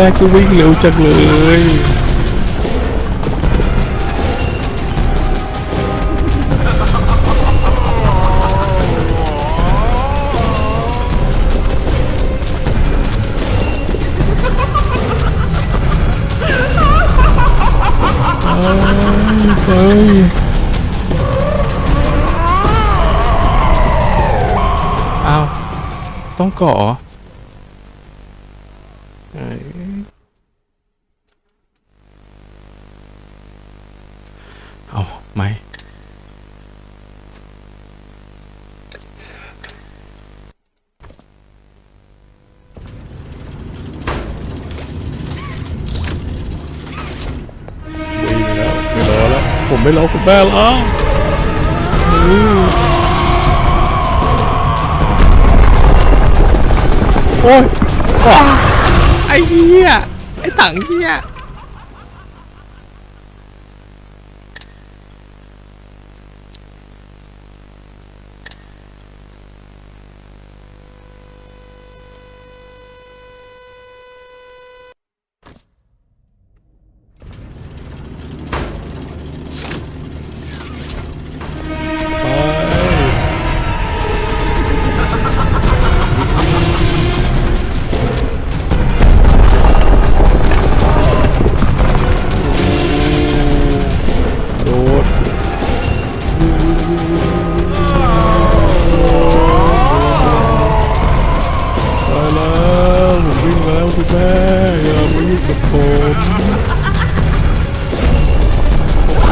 ม่ก็วิ่งเร็วจังเลยเฮ้ยอ้าว ต้องเกาะเหรอ ผมไม่รอคุณแม่แล้วโอ้ยไอ้เหี้ยไอ้ถังเหี้ย ผมวิ่งแล้วคุณแม่อย่ามายุ่งกับผม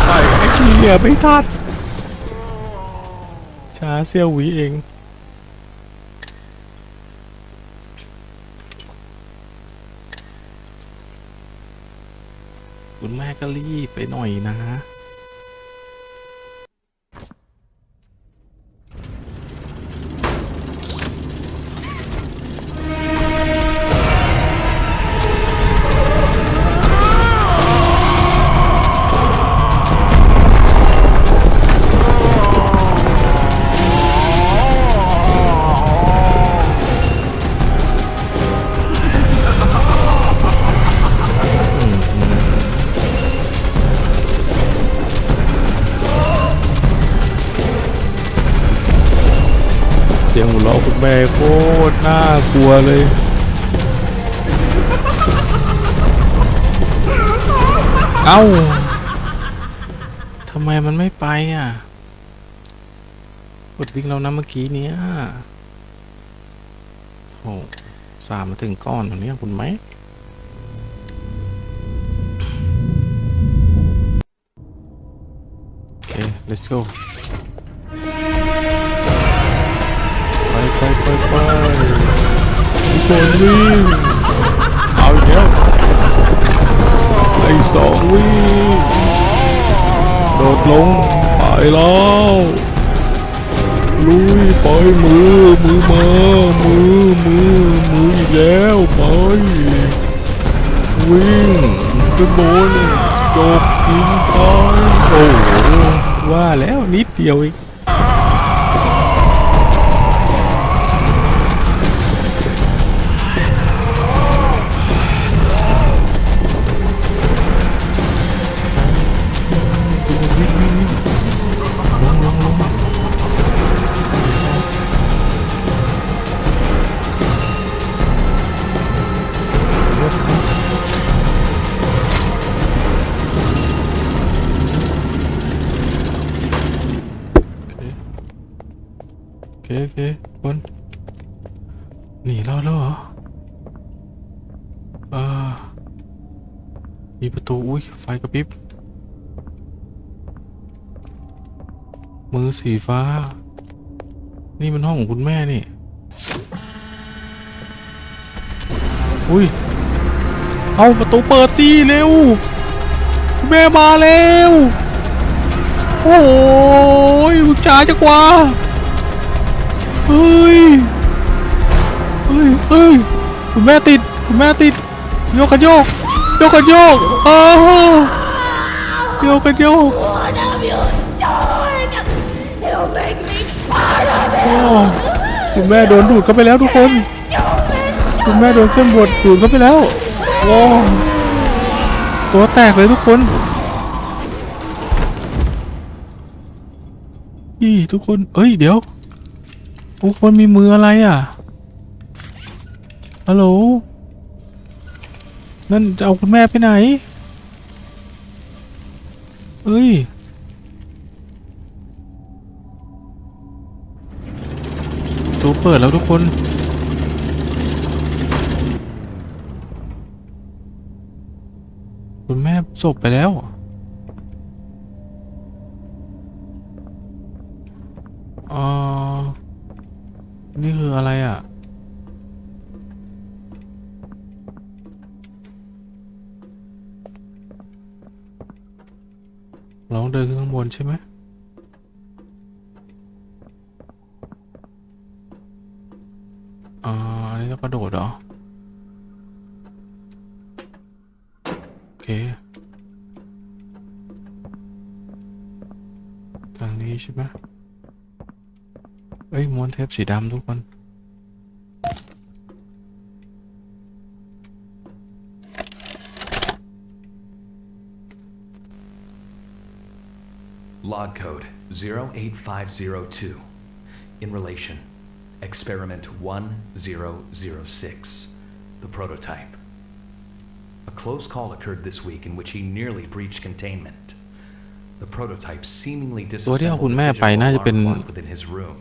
ไปไอ้เหี้ยไม่ทันช้าเสี้ยววีเองคุณแม่ก็รีบไปหน่อยนะ โคตรน่ากลัวเลยเอ้าทำไมมันไม่ไปอะกดวิ่งแล้วนะเมื่อกี้เนี้ยโอ้สามมาถึงก้อนตรงนี้คุณไหมโอเค let's go ไปไปไปไปทุกคนวิ่งเอาอีกแล้วไอ้สองวิ่งโดดลงไปแล้วลุยไปมือมือมามือมือมืออีกแล้วไปวิ่งขึ้นบนจบยิงไปโอ้ว่าแล้วนิดเดียวเอง เคโอเคคนหนีรอดแล้วเหรอเออมีประตูอุ้ยไฟกระพริบ มือสีฟ้า นี่มันห้องของคุณแม่นี่ อุ้ย เอาประตูเปิดตีเร็ว คุณแม่มาแล้ว โอ้ยมึงช้าจังวะ เฮ้ยเฮ้ยเฮ้ยคุณแม่ติดคุณแม่ติดโยกกันโยกโยกกันโยกอ้าวโยกกันโยก One of you darn! You'll make me part of it! อ้คุณแม่โดนดูดเข้าไปแล้วทุกคน คุณแม่โดนเส้นบดดูดเข้าไปแล้วโอ้ตัวแตกเลยทุกคนอีทุกคนเอ้ยเดี๋ยว ทุกคนมีมืออะไรอะฮัลโหลนั่นจะเอาคุณแม่ไปไหนเอ้ยตัวเปิดแล้วทุกคนคุณแม่ศพไปแล้วอ่า นี่คืออะไรอะ เราต้องเดินขึ้นข้างบนใช่ไหมอ่าอันนี้ต้องกระโดดเหรอ โอเค ทางนี้ใช่ไหม เอ้ยม้วนเทปสีดำทุกคน Log code 08502. In relation, experiment 1006, the prototype. A close call occurred this week in which he nearly breached containment. The prototype seemingly ตัวที่เอา disassembled คุณ the แม่ไป visual น่าจะเป็น alarm clock within his room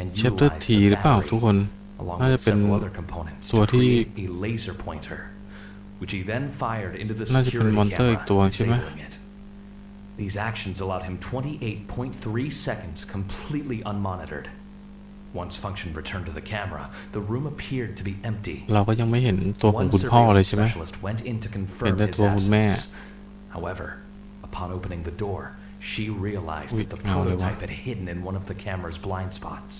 and เชปเตอร์ utilized ที the หรือเปล่า battery ทุกคน along น่าจะ with เป็น several other components ตัว to ที่ create a laser pointer, which he then fired into the น่าจะเป็น security มอนเตอร์อีกตัว camera, ใช่ไหม disabling it. These actions allowed him 28.3 seconds completely unmonitored. Once function returned to the camera, the room appeared to be empty. เราก็ยังไม่เห็นตัวของ One คุณพ่อเลย surveillance ใช่ไหม specialist went in to confirm เห็นแต่ his ตัวคุณแม่ absence. However, upon opening the door, she realized Ui, that the ngầuเลยquá. prototype had hidden in one of the camera's blind spots.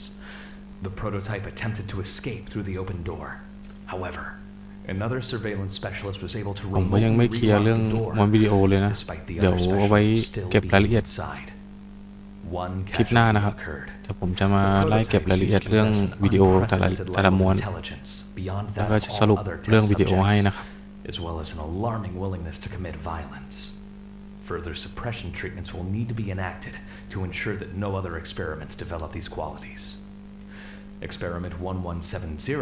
The prototype attempted to escape through the open door. However, another surveillance specialist was able to ผมก็ยังไม่ remotely เคลียร์ relock เรื่อง the door, มอนวิดีโอเลยนะ despite the เดี๋ยว other เอาไว้ specialists still เก็บรายละ being เอียด inside. One คลิปหน้า casualty นะครับ occurred. เดี๋ยวผมจะมาไล่เก็บรายละเอียดเรื่องวิดีโอแต่ละแต่ละม้วน แล้วก็จะสรุปเรื่องวิดีโอให้นะครับ as well as an alarming willingness to commit violence. Further suppression treatments will need to be enacted to ensure that no other experiments develop these qualities. Experiment 1170,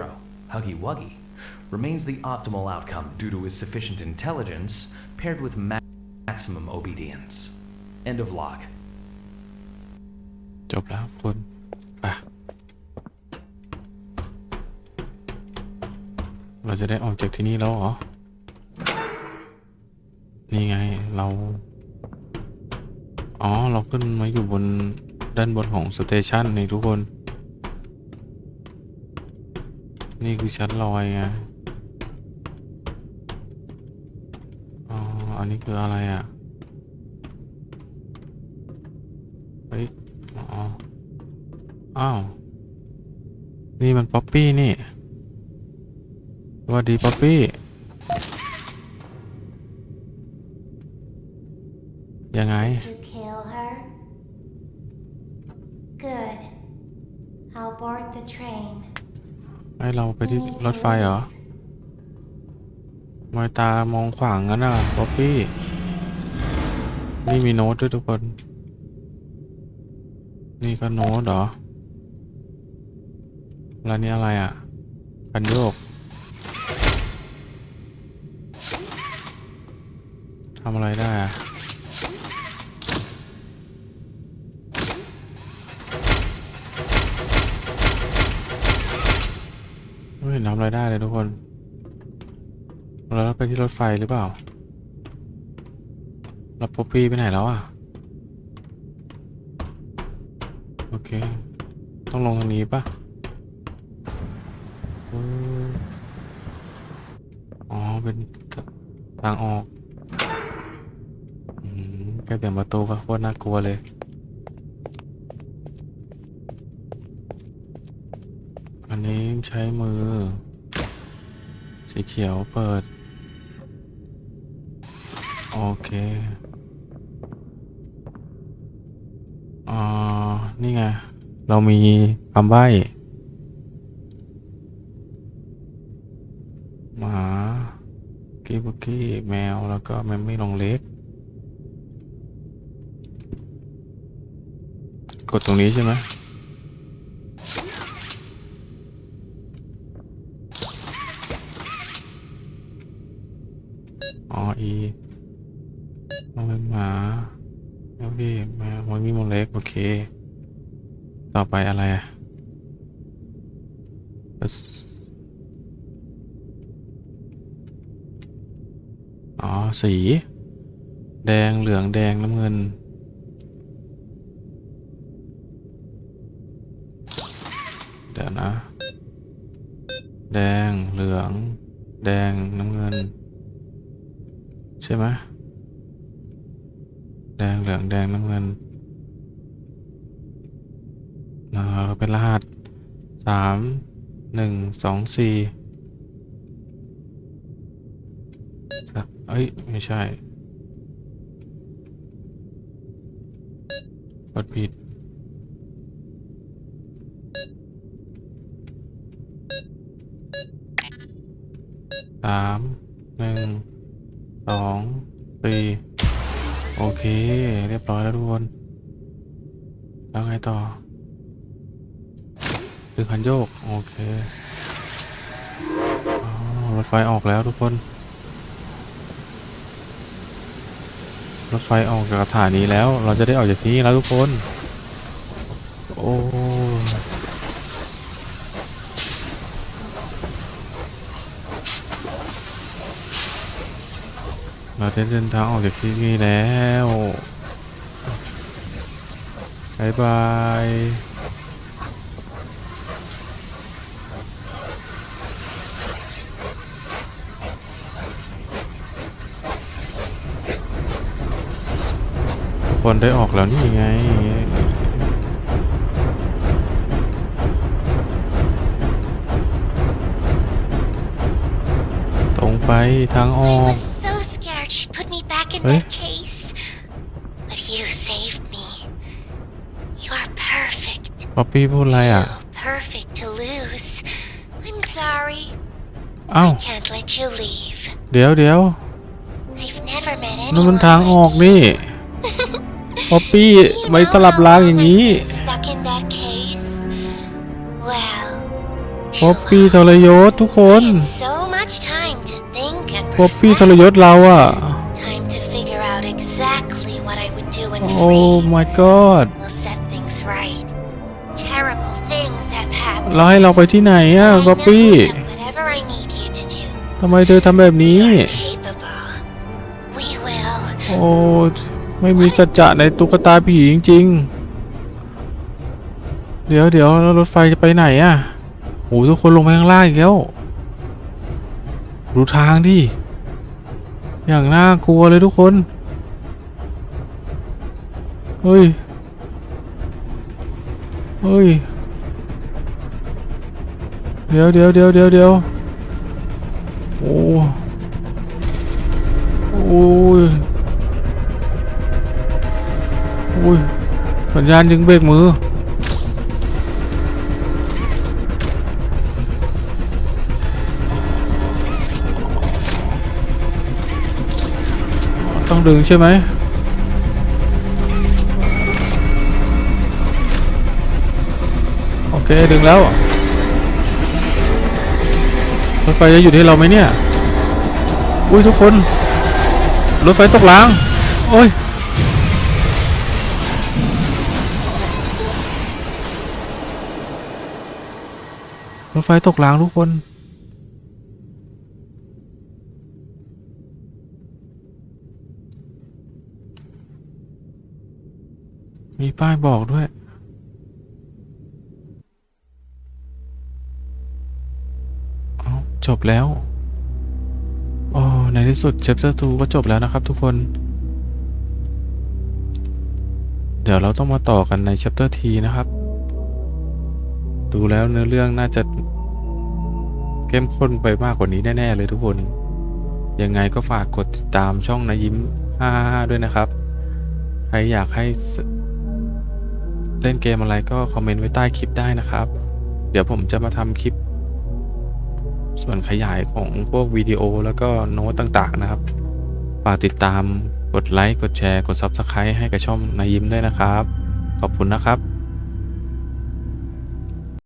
Huggy Wuggy, remains the optimal outcome due to his sufficient intelligence paired with ma- maximum obedience. End of log. จบแล้วคุณไปเราจะได้ออกจากที่นี่แล้วเหรอ นี่ไงเรา อ๋อ เราขึ้นมาอยู่บนด้านบนของสเตชันนี่ทุกคน นี่คือชั้นลอยไงอ๋อ อันนี้คืออะไรอะ เฮ้ย อ๋อ อ้าว นี่มันป๊อปปี้นี่สวัสดีป๊อปปี้ยังไง board the train. ให้เราไป We ที่ need ร to ถไฟเหรอ leave. ทำไมตามองขวางงั้นอะป๊อปปี้ นี่มีโน้ตด้วยทุกคน นี่ก็โน้ตเหรอ แล้วนี่อะไรอะ กันโยกทำอะไรได้อะ นทำอะไรได้เลยทุกคน เราไปที่รถไฟหรือเปล่าแล้วป๊อปปี้ไปไหนแล้วอะ โอเค ต้องลงทางนี้ปะอ๋อ เป็นทางออกอืมแค่เปลี่ยนประตูก็โคตรน่ากลัวเลย นี้ใช้มือ สีเขียวเปิด โอเคอ่านี่ไง เรามีคำใบ้หมาคกี้บุกกี้แมวแล้วก็แมมมี่ลองเล็ก กดตรงนี้ใช่ไหม ออีมันเป็นหมาโอเคแมวมันมีมองเล็ก โอเค ต่อไปอะไรอะอ๋อ สี แดงเหลืองแดงน้ำเงิน เดี๋ยวนะ แดงเหลือง แดงน้ำเงิน ใช่ไหมแดงเหลืองแดงน้ำเงินเออเป็นรหัสสามหนึ่งสองสี่เอ้ย ไม่ใช่กดผิดสามหนึ่ง สองสี่โอเค เรียบร้อยแล้วทุกคน แล้วไงต่อดึงคันโยก โอเครถไฟออกแล้วทุกคน รถไฟออกจากสถานีแล้ว เราจะได้ออกจากที่นี่แล้วทุกคน โอ้ เราได้เดินทางออกจากที่นี่แล้วบายบายคนได้ออกแล้วนี่ไงตรงไปทางออก she'd put me back in Eh? that case. But you saved me. You are perfect. ป๊อปปี้พูดอะไรอะ Too perfect to lose. I'm sorry. เอ้า I can't let you leave. เดี๋ยวเดี๋ยว I've never met นั่น anyone มันทางออก like นี่ you. ป๊อปปี้ You ไม่ know สลับ how ราง long อย่าง I've นี้ been Stuck in that case. Well, ป๊อป too ปี้ท long. รยศทุกคน I had so much time to think and ป๊อปปี้ทร reflect. ยศเราอะ things have happened. เราให้เราไปที่ไหนอะ I ป๊อป know ปี้ that whatever I need you to do, ทำไมเธอทำแบบนี้ you're capable. We will. โอ้ไม่มีสัจจะในตุ๊กตาผีจริง ๆ เดี๋ยวเดี๋ยวแล้วรถไฟจะไปไหนอะโอ้ทุกคนลงไปข้างล่างอีกแล้วดูทางดิอย่างน่ากลัวเลยทุกคน เฮ้ย เฮ้ย เดี๋ยวเดี๋ยวเดี๋ยวเดี๋ยวเดี๋ยวโอ้โอ้ยอุ้ยสัญญาณดึงเบรกมือต้องดึงใช่ไหม เคดึงแล้วรถไฟจะอยู่ที่เราไหมเนี่ย อุ้ยทุกคน รถไฟตกราง โอ้ย รถไฟตกรางทุกคนมีป้ายบอกด้วย เอา จบแล้วโอ้ในที่สุด Chapter 2ก็จบแล้วนะครับทุกคน เดี๋ยวเราต้องมาต่อกันใน Chapter T นะครับ ดูแล้วเนื้อเรื่องน่าจะเข้มข้นไปมากกว่านี้แน่ ๆ เลยทุกคน ยังไงก็ฝากกดติดตามช่องนายิ้ม 555 ด้วยนะครับ ใครอยากให้เล่นเกมอะไรก็คอมเมนต์ไว้ใต้คลิปได้นะครับ เดี๋ยวผมจะมาทำคลิป ส่วนขยายของพวกวิดีโอแล้วก็โน้ตต่างๆนะครับ ฝากติดตามกดไลค์ กดแชร์ กด Subscribe ให้กับช่องนายยิ้มด้วยนะครับ ขอบคุณนะครับ